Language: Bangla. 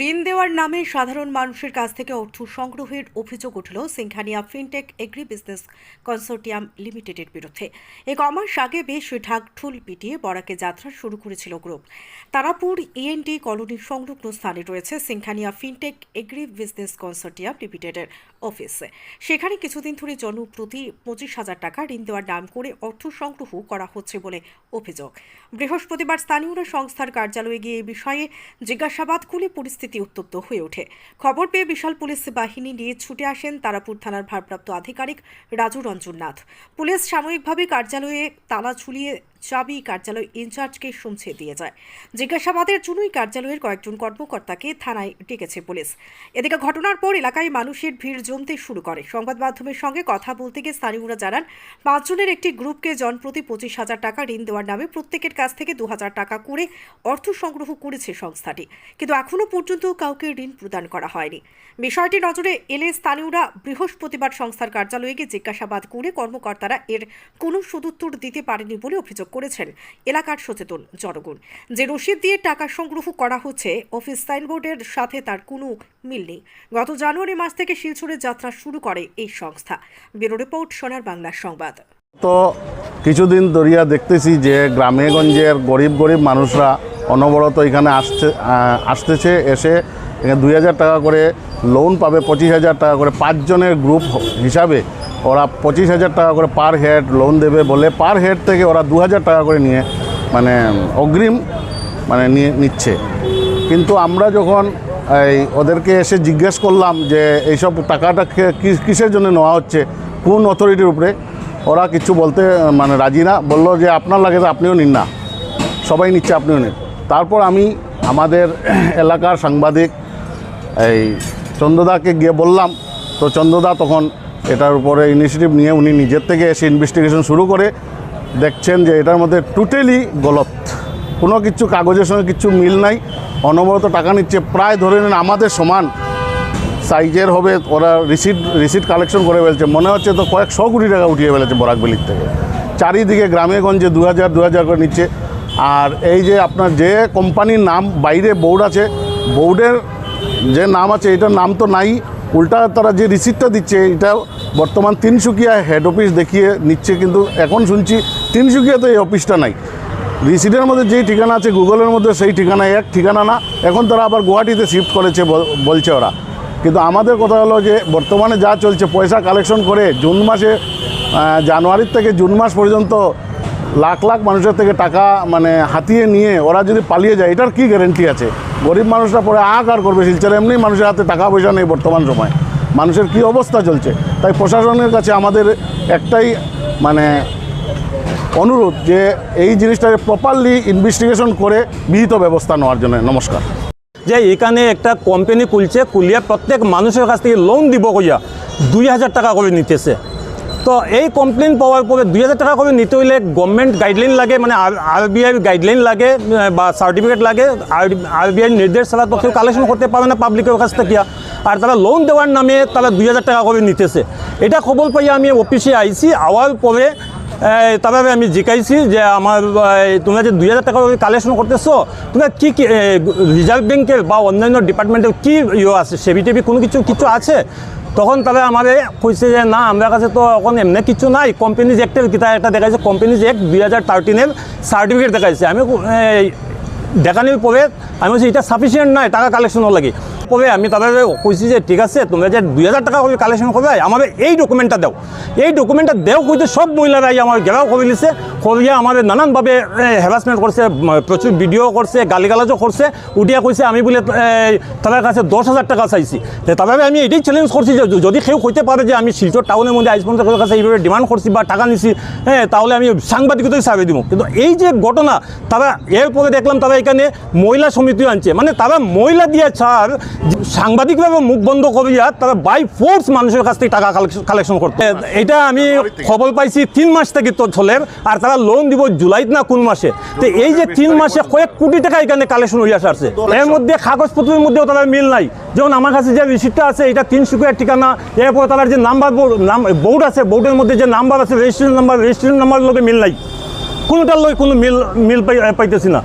ঋণ দেওয়ার নামে সাধারণ মানুষের কাছ থেকে অর্থ সংগ্রহের অভিযোগ উঠল Singhania fintech agri business consortium লিমিটেডের বিরুদ্ধে। এ কমাস আগে বেশ ঢাকঢোল পিটিয়ে বরাকে যাত্রা শুরু করেছিল গ্রুপ। তারাপুর ইএনটি কলোনির সংলগ্ন স্থানে রয়েছে Singhania fintech agri business consortium লিমিটেডের অফিস। সেখানে কিছুদিন ধরে জনপ্রতি পঁচিশ হাজার টাকা ঋণ দেওয়ার নাম করে অর্থ সংগ্রহ করা হচ্ছে বলে অভিযোগ। বৃহস্পতিবার স্থানীয়রা সংস্থার কার্যালয়ে গিয়ে এই বিষয়ে জিজ্ঞাসাবাদ করলে পরিস্থিতি উত্তপ্ত হয়ে ওঠে। খবর পেয়ে বিশাল পুলিশ বাহিনী নিয়ে ছুটে আসেন তারাপুর থানার ভারপ্রাপ্ত আধিকারিক রাজু রঞ্জন নাথ পুলিশ সাময়িকভাবে কার্যালয়ে তালা ঝুলিয়ে চাবি কার্যালয় ইনচার্জকে শুনছে দিয়ে যায়। জিজ্ঞাসাবাদের জন্যই কার্যালয়ের কয়েকজন কর্মকর্তাকে থানায় ডেকেছে পুলিশ। এদিকে ঘটনার পর এলাকায় মানুষের ভিড় জমতে শুরু করে। সংবাদ মাধ্যমের সঙ্গে কথা বলতে গিয়ে স্থানীয়রা জানান, পাঁচজনের একটি গ্রুপকে জনপ্রতি পঁচিশ হাজার টাকা ঋণ দেওয়ার নামে প্রত্যেকের কাছ থেকে দু হাজার টাকা করে অর্থ সংগ্রহ করেছে সংস্থাটি। কিন্তু এখনও পর্যন্ত কাউকে ঋণ প্রদান করা হয়নি। বিষয়টি নজরে এলে স্থানীয়রা বৃহস্পতিবার সংস্থার কার্যালয়ে গিয়ে জিজ্ঞাসাবাদ করে কর্মকর্তারা এর কোনো সদুত্তর দিতে পারেনি বলে অভিযোগ করেছেন এলাকার সচেতন জনগণ। যে রসিদ দিয়ে টাকা সংগ্রহ করা হচ্ছে, অফিস সাইনবোর্ডের সাথে তার কোনো মিল নেই। গত জানুয়ারি মাস থেকে শিলচরের যাত্রা শুরু করে এই সংস্থা। ব্যুরো রিপোর্ট, সোনার বাংলা সংবাদ। তো কিছুদিন ধরিয়া দেখতেছি যে গ্রামে গঞ্জের গরিব গরিব মানুষরা অনবরত এখানে আসছে আসতেছে, এসে এখানে দুই হাজার টাকা করে লোন পাবে, পঁচিশ হাজার টাকা করে। পাঁচজনের গ্রুপ হিসাবে ওরা পঁচিশ হাজার টাকা করে পার হেড লোন দেবে বলে পার হেড থেকে ওরা দু হাজার টাকা করে নিয়ে মানে অগ্রিম মানে নিয়ে নিচ্ছে। কিন্তু আমরা যখন এই ওদেরকে এসে জিজ্ঞেস করলাম যে এইসব টাকাটা কিসের জন্য নেওয়া হচ্ছে, কোন অথরিটির উপরে, ওরা কিছু বলতে মানে রাজি না, বলল যে আপনার লাগে তো আপনিও নিন না, সবাই নিচ্ছে আপনিও নিন। তারপর আমি আমাদের এলাকার সাংবাদিক এই চন্দ্রদাকে গিয়ে বললাম, তো চন্দ্রদা তখন এটার উপরে ইনিশিয়েটিভ নিয়ে উনি নিজের থেকে এসে ইনভেস্টিগেশন শুরু করে দেখছেন যে এটার মধ্যে টোটালি গলত। কোনো কিছু কাগজের সঙ্গে কিছু মিল নাই, অনবরত টাকা নিচ্ছে, প্রায় ধরে নেন আমাদের সমান সাইজের হবে, ওরা রিসিট রিসিট কালেকশন করে ফেলছে। মনে হচ্ছে তো কয়েকশো কোটি টাকা উঠিয়ে ফেলেছে বরাকবেলির থেকে। চারিদিকে গ্রামে গঞ্জে দু হাজার দু হাজার করে নিচ্ছে। আর এই যে আপনার যে কোম্পানির নাম বাইরে বোর্ড আছে বোর্ডের যে নাম আছে, এটার নাম তো নাই। উল্টা তারা যে রিসিপ্টটা দিচ্ছে, এটা বর্তমান তিনসুকিয়া হেড অফিস দেখিয়ে নিচ্ছে, কিন্তু এখন শুনছি তিনসুকিয়াতে এই অফিসটা নাই। রিসিটের মধ্যে যেই ঠিকানা আছে গুগলের মধ্যে সেই ঠিকানা এক ঠিকানা না, এখন তারা আবার গুয়াহাটিতে শিফট করেছে বল- বলছে ওরা। কিন্তু আমাদের কথা হলো যে, বর্তমানে যা চলছে, পয়সা কালেকশন করে, জুন মাসে জানুয়ারির থেকে জুন মাস পর্যন্ত লাখ লাখ মানুষের থেকে টাকা মানে হাতিয়ে নিয়ে ওরা যদি পালিয়ে যায়, এটার কি গ্যারেন্টি আছে? গরিব মানুষরা পরে আকার করবে? শিলচর এমনি মানুষের হাতে টাকা পয়সা নেই বর্তমান সময়। মানুষের কি অবস্থা চলছে? তাই প্রশাসনের কাছে আমাদের একটাই মানে অনুরোধ যে এই জিনিসটাকে প্রপারলি ইনভেস্টিগেশন করে বিহিত ব্যবস্থা নেওয়ার জন্য। নমস্কার। যে এখানে একটা কোম্পানি খুলছে, খুলিয়া প্রত্যেক মানুষের কাছ থেকে লোন দিব কইয়া দুই হাজার টাকা করে নিতেছে। তো এই কমপ্লেন পাওয়ার পরে দুই হাজার টাকা করে নিতে হইলে গভর্নমেন্ট গাইডলাইন লাগে মানে আর বি গাইডলাইন লাগে বা সার্টিফিকেট লাগে। আর বি আই নির্দেশ ছাড়া তো কেউ কালেকশন করতে পারে না পাবলিকের কাছ থেকে। আর তারা লোন দেওয়ার নামে তারা দুই হাজার টাকা করে নিতেছে। এটা খবর পাইয়া আমি অফিসে আইছি, আওয়ার পরে তারপরে আমি জিজ্ঞাসি যে আমার তোমরা যে দুই হাজার টাকা কালেকশন করতেছো, তোমরা কী কী রিজার্ভ ব্যাংকের বা অন্যান্য ডিপার্টমেন্টের কী ইয়ে আছে সেবি টেবি কোনো কিছু কিছু আছে? তখন তারা আমাদের কইছে যে, না, আমার কাছে তো এখন এমনি কিছু নাই। কোম্পানিজ অ্যাক্টের কিতা একটা দেখাইছে। কোম্পানিজ অ্যাক্ট দুই হাজার থার্টিনের সার্টিফিকেট দেখাইছে। আমি দেখানোর পরে আমি বলছি, এটা সাফিসিয়েন্ট নাই, টাকা কালেকশনও লাগে। পরে আমি তাদের কইছি যে, ঠিক আছে, তোমরা যে দুই হাজার টাকা করে কালেকশন করবে, আমাদের এই ডকুমেন্টটা দাও। এই ডকুমেন্টটা দেও কইতে সব মহিলারাই আমার ঘেরাও করে দিছে করিয়া আমাদের নানানভাবে হ্যারাসমেন্ট করছে প্রচুর ভিডিও করছে, গালিগালাজও করছে, উঠিয়া কইছে, আমি বলে তাদের কাছে দশ হাজার টাকা চাইছি। তাদের আমি এটাই চ্যালেঞ্জ করছি যে যদি কেউ কইতে পারে যে, আমি শিলচর টাউনের মধ্যে আইস পর্যন্ত কাছে এইভাবে ডিমান্ড করছি বা টাকা নিছি হ্যাঁ তাহলে আমি সাংবাদিকতাই সার্ভে দিব। কিন্তু এই যে ঘটনা, তারা এরপরে দেখলাম তারা এখানে মহিলা সমিতিও আনছে। মানে তারা মহিলা দিয়ে ছাড় সাংবাদিকভাবে মুখ বন্ধ করিয়া তারা বাই ফোর্স মানুষের কাছ থেকে টাকা কালেকশন করতে। এটা আমি খবর পাইছি তিন মাস থেকে তো চলে আর তারা লোন দিব জুলাইত না কোন মাসে। তো এই যে তিন মাসে কয়েক কোটি টাকা এখানে কালেকশন হয়ে আসছে। এর মধ্যে কাগজপত্রের মধ্যেও তারা মিল নাই। যেমন আমার কাছে যে রিসিপ্টটা আছে এটা তিনশুকিয়ার ঠিকানা এরপর তার যে নাম্বার নাম বোর্ড আছে বোর্ডের মধ্যে যে নাম্বার আছে রেজিস্ট্রেশন নাম্বার রেজিস্ট্রেশন নাম্বার লোকে মিল নাই। কোনোটার লই কোনো মিল মিল পাই পাইতেছি না।